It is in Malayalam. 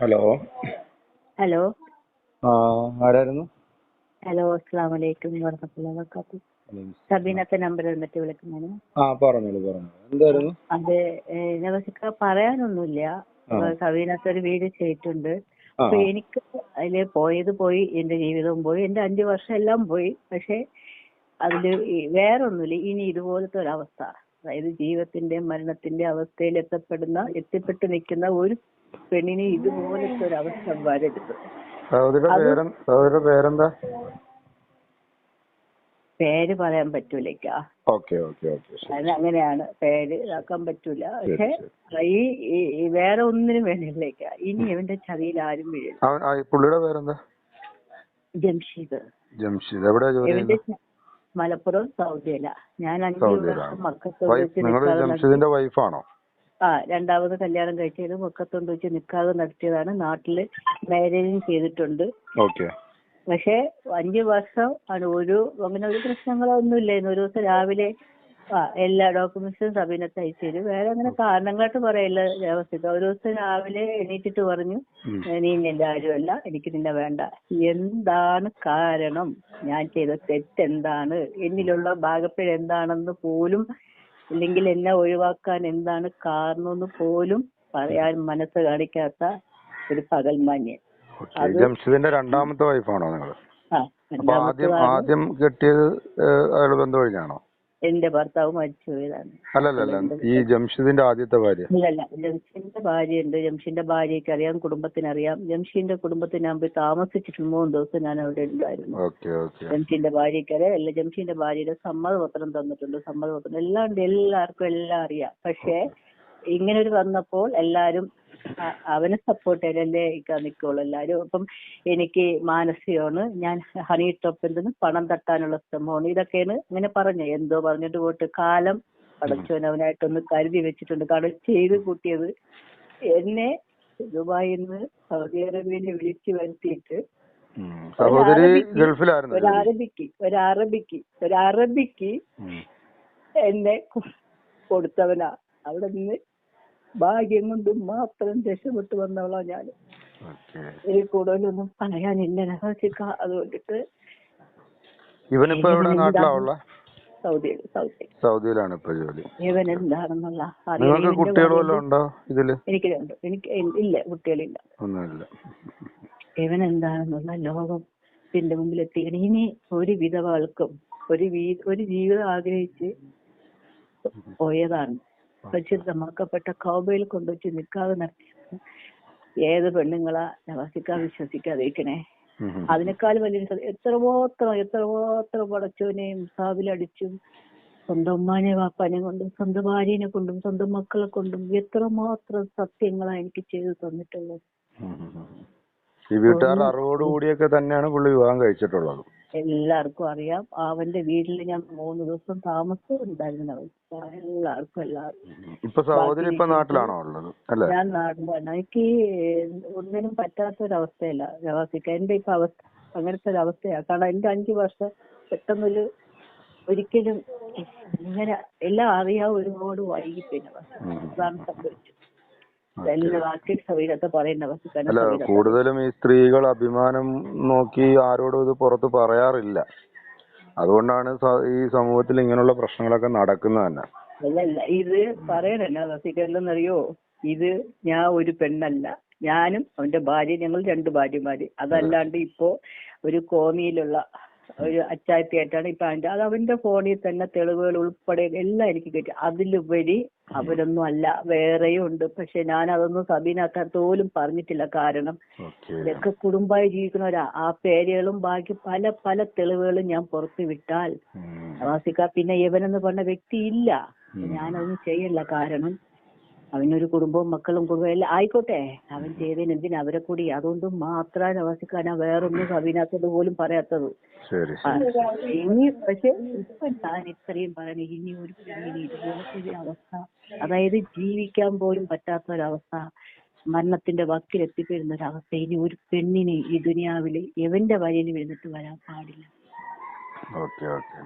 ഹലോ. ഹലോ. ആ ആരായിരുന്നു? ഹലോ അസ്സാം വലൈക്കും വർഹമത്തുള്ള വർക്കാത്തു സബീനത്തെ നമ്പർ തന്നിട്ട് വിളിക്കുന്നതാണ്. ആ പറഞ്ഞോളൂ പറഞ്ഞോളൂ. എന്തായിരുന്നു? അത് നവസിക്ക പറയാനൊന്നുമില്ല. ആ. ഒരു വീട് ചെയ്തിട്ടുണ്ട്. അപ്പൊ എനിക്ക് അതിൽ പോയത് പോയി എന്റെ ജീവിതവും പോയി എന്റെ അഞ്ചു വർഷം എല്ലാം പോയി. പക്ഷെ അതിൽ വേറൊന്നുമില്ല. ഇനി ഇതുപോലത്തെ ഒരു അവസ്ഥ അതായത് ജീവിതത്തിന്റെ മരണത്തിന്റെ അവസ്ഥയിൽ എത്തപ്പെടുന്ന എത്തിപ്പെട്ട് നിൽക്കുന്ന ഒരു പെണ്ണിനെ ഇതുപോലത്തെ ഒരു അവസ്ഥ വരരുത്. സഹോദരിയുടെ പേരെന്താ? പേര് പറയാൻ പറ്റൂലേക്ക അങ്ങനെയാണ്. പേര് ഇതാക്കാൻ പറ്റൂല. പക്ഷെ. ഈ വേറെ ഒന്നിനും വേണ്ടിയില്ലേക്ക ഇനി ഇവന്റെ ചതിയിൽ ആരും ഈ പുള്ളിയുടെ പേരെന്താ? ജംഷീദ്. ജംഷീദ്. എവിടെയാ ജോലി മലപ്പുറം സൗദിയില. ഞാൻ അഞ്ചു. വർഷം മക്കത്ത് വെച്ച് വൈഫാണോ? ആ രണ്ടാമത് കല്യാണം കഴിച്ചത് മക്കത്തോണ്ട് വെച്ച് നിക്കാതെ നടത്തിയതാണ്. നാട്ടിൽ മാരേജും ചെയ്തിട്ടുണ്ട്. പക്ഷെ അഞ്ചു വർഷം ആണ്. ഒരു അങ്ങനെ ഒരു പ്രശ്നങ്ങളോ ഒന്നും ഇല്ലായിരുന്നു ഒരു ദിവസം രാവിലെ ആ എല്ലാ ഡോക്യുമെന്റ്സും സബീനത്ത് അയച്ചു തരും. വേറെ അങ്ങനെ കാരണങ്ങളായിട്ട് പറയില്ല ദേവസ്ഥ ഒരു ദിവസം രാവിലെ എണീറ്റിട്ട് പറഞ്ഞു. നീ നിന്റെ ആരുമല്ല എനിക്ക് നിന്നെ വേണ്ട. എന്താണ് കാരണം? ഞാൻ ചെയ്ത തെറ്റ് എന്താണ് എന്നിലുള്ള ഭാഗപ്പിഴ എന്താണെന്ന് പോലും ഇല്ലെങ്കിൽ എന്നെ ഒഴിവാക്കാൻ എന്താണ് കാരണം കാരണമെന്ന് പോലും പറയാൻ മനസ്സ് കാണിക്കാത്ത ഒരു പകൽമാന്യൻ ജംഷീദിന്റെ രണ്ടാമത്തെ വൈഫാണോ നിങ്ങൾ ആദ്യം ആദ്യം കെട്ടിയത് ഏഹ്, അയാൾ ബന്ധം കഴിഞ്ഞാണോ എന്റെ ഭർത്താവ് മരിച്ചു പോയതാണ്. അല്ലല്ല ഈ ജംഷിദിന്റെ ആദ്യത്തെ ഭാര്യ. ഇല്ലല്ല ജംഷീന്റെ ഭാര്യയുണ്ട്. ജംഷിന്റെ ഭാര്യയ്ക്ക് അറിയാം കുടുംബത്തിനറിയാം. ജംഷീന്റെ കുടുംബത്തിന് ഞാൻ പോയി താമസിച്ചിട്ട് മൂന്ന് ദിവസം ഞാൻ അവിടെ ഉണ്ടായിരുന്നു. ജംഷിന്റെ ഭാര്യയ്ക്ക് അറിയാം. അല്ല ജംഷിന്റെ ഭാര്യയുടെ സമ്മതപത്രം തന്നിട്ടുണ്ട്. സമ്മതപത്രം എല്ലാം ഉണ്ട്. എല്ലാവർക്കും എല്ലാം അറിയാം. പക്ഷേ ഇങ്ങനെ ഒരു വന്നപ്പോൾ എല്ലാരും അവനെ സപ്പോർട്ട് ചെയ്തല്ലേ ഇക്കാൻ നിൽക്കുള്ളൂ എല്ലാരും അപ്പം എനിക്ക് മാനസികമാണ്. ഞാൻ ഹണി ടോപ്പിൽ നിന്ന് പണം തട്ടാനുള്ള ശ്രമമാണ്. ഇതൊക്കെയാണ് ഇങ്ങനെ പറഞ്ഞു. എന്തോ പറഞ്ഞിട്ട് പോയിട്ട് കാലം പടച്ചവനവനായിട്ടൊന്ന് കരുതി വെച്ചിട്ടുണ്ട്. കാരണം ചെയ്ത് കൂട്ടിയത് എന്നെ ദുബായിൽ നിന്ന് സൗദി അറേബ്യയിൽ വിളിച്ചു വരുത്തിയിട്ട് ഒരറബിക്ക് സഹോദരി ഗൾഫിലായിരുന്നു ഒരു? അറബിക്ക് ഒരു അറബിക്ക് ഒരു അറബിക്ക് എന്നെ കൊടുത്തവനാ. അവിടെ നിന്ന് ഭാഗ്യം കൊണ്ട് മാത്രം രക്ഷപ്പെട്ടു വന്നവളാ ഞാൻ ഇതിൽ കൂടുതലൊന്നും പറയാനില്ല നഹസിക്ക അതുകൊണ്ടിട്ട് ഇവനിപ്പോ എവിടെ നാട്ടിലാ? ഉള്ള? സൗദിയിൽ സൗദി സൗദിയിലാണ് ഇപ്പൊ ജോലി. ഇവൻ എന്താണെന്നുള്ള. നിങ്ങൾക്ക് കുട്ടികൾ വല്ലതും ഉണ്ടോ ഇതിൽ? എനിക്ക് രണ്ട്. എനിക്ക് ഇല്ല കുട്ടികളില്ല. ഒന്നുമില്ല. ഇവൻ എന്താണെന്നുള്ള ലോകത്തിന്റെ മുമ്പിൽ എത്തിക്കണം ഇനി ഒരു വിധവകൾക്കും ഒരു വീ ഒരു ജീവിതം ആഗ്രഹിച്ച് പോയതാണ്. പരിശുദ്ധമാക്കപ്പെട്ട കൗബയിൽ കൊണ്ടുവച്ച് നിൽക്കാതെ നടത്തിയത് ഏത് പെണ്ണുങ്ങളാ? നവാസിക്കാൻ വിശ്വസിക്കാതിരിക്കണേ. അതിനേക്കാൾ വലിയ എത്രമാത്രം എത്രമാത്രം പടച്ചോനെയും സാവിലടിച്ചും സ്വന്തം ഉമ്മാനെ വാപ്പാനെ കൊണ്ടും സ്വന്തം ഭാര്യനെ കൊണ്ടും സ്വന്തം മക്കളെ കൊണ്ടും എത്രമാത്രം സത്യങ്ങളാ എനിക്ക് ചെയ്തു തന്നിട്ടുള്ളത്. ഈ വീട്ടുകാരുടെ അറിവോടുകൂടിയൊക്കെ തന്നെയാണ് പുള്ളി വിവാഹം കഴിച്ചിട്ടുള്ളത്. എല്ലാവർക്കും അറിയാം. അവന്റെ വീട്ടിൽ ഞാൻ മൂന്ന് ദിവസം താമസിച്ചിട്ടുണ്ടായിരുന്നു എല്ലാവർക്കും എല്ലാവർക്കും. ഞാൻ നാട്ടിലാണ് എനിക്ക് ഒന്നിനും പറ്റാത്ത ഒരു അവസ്ഥയല്ല പ്രവാസിക്ക എന്റെ ഇപ്പൊ അവസ്ഥ അങ്ങനത്തെ ഒരു അവസ്ഥയാ കാരണം എന്റെ അഞ്ചു വർഷം പെട്ടെന്നൊരു ഒരിക്കലും ഇങ്ങനെ എല്ലാം അറിയാൻ ഒരുപാട് വൈകി പിന്നെ അതാണ് സംഭവിച്ചത് എല്ലാം ബാക്കി സവീരത്തെ പറയുന്ന അല്ല കൂടുതലും ഈ സ്ത്രീകൾ അഭിമാനം നോക്കി ആരോടും ഇത് പുറത്ത് പറയാറില്ല. അതുകൊണ്ടാണ് ഈ സമൂഹത്തിൽ ഇങ്ങനെയുള്ള പ്രശ്നങ്ങളൊക്കെ നടക്കുന്നത് തന്നെ. അല്ലല്ല ഇത് പറയണല്ല വസിക്കല്ലെന്നറിയോ ഇത് ഞാൻ ഒരു പെണ്ണല്ല. ഞാനും അവന്റെ ഭാര്യ ഞങ്ങൾ രണ്ട് ഭാര്യമാര്. അതല്ലാണ്ട് ഇപ്പോ ഒരു കോന്നിയിലുള്ള ഒരു അച്ചായത്തിയായിട്ടാണ് ഇപ്പൊ അവന്റെ അത് അവന്റെ ഫോണിൽ തന്നെ തെളിവുകൾ ഉൾപ്പെടെ എല്ലാം എനിക്ക് കിട്ടി. അതിലുപരി അവരൊന്നും അല്ല വേറെയും ഉണ്ട്. പക്ഷെ ഞാൻ അതൊന്നും സബീനാക്കാൻ പോലും പറഞ്ഞിട്ടില്ല. കാരണം ഇതൊക്കെ കുടുംബമായി ജീവിക്കുന്നവരാ ആ പേരുകളും ബാക്കി പല പല തെളിവുകളും ഞാൻ പുറത്തു വിട്ടാൽ പിന്നെ ഇവനെന്ന് പറഞ്ഞ വ്യക്തി ഇല്ല. ഞാനതൊന്നും ചെയ്യല്ല. കാരണം അവനൊരു കുടുംബവും മക്കളും കുടുംബവും എല്ലാം ആയിക്കോട്ടെ. അവൻ ചെയ്തതിന് എന്തിനാ? അവരെ കൂടി അതുകൊണ്ട് മാത്രമാണ് അവസിക്കാനാ വേറൊന്നും കവിനകത്തോട് പോലും പറയാത്തത്. ഇനി പക്ഷെ ഇപ്പൊ ഞാൻ ഇത്രയും പറയണ ഇനി ഒരു ഇതുപോലത്തെ അവസ്ഥ അതായത് ജീവിക്കാൻ പോലും പറ്റാത്ത ഒരവസ്ഥ മരണത്തിന്റെ വക്കിൽ എത്തിപ്പെടുന്ന ഒരവസ്ഥ ഇനി ഒരു പെണ്ണിന് ഈ ദുനിയാവിൽ എവന്റെ വഴിയിൽ വീണിട്ട് വരാൻ പാടില്ല? Okay okay.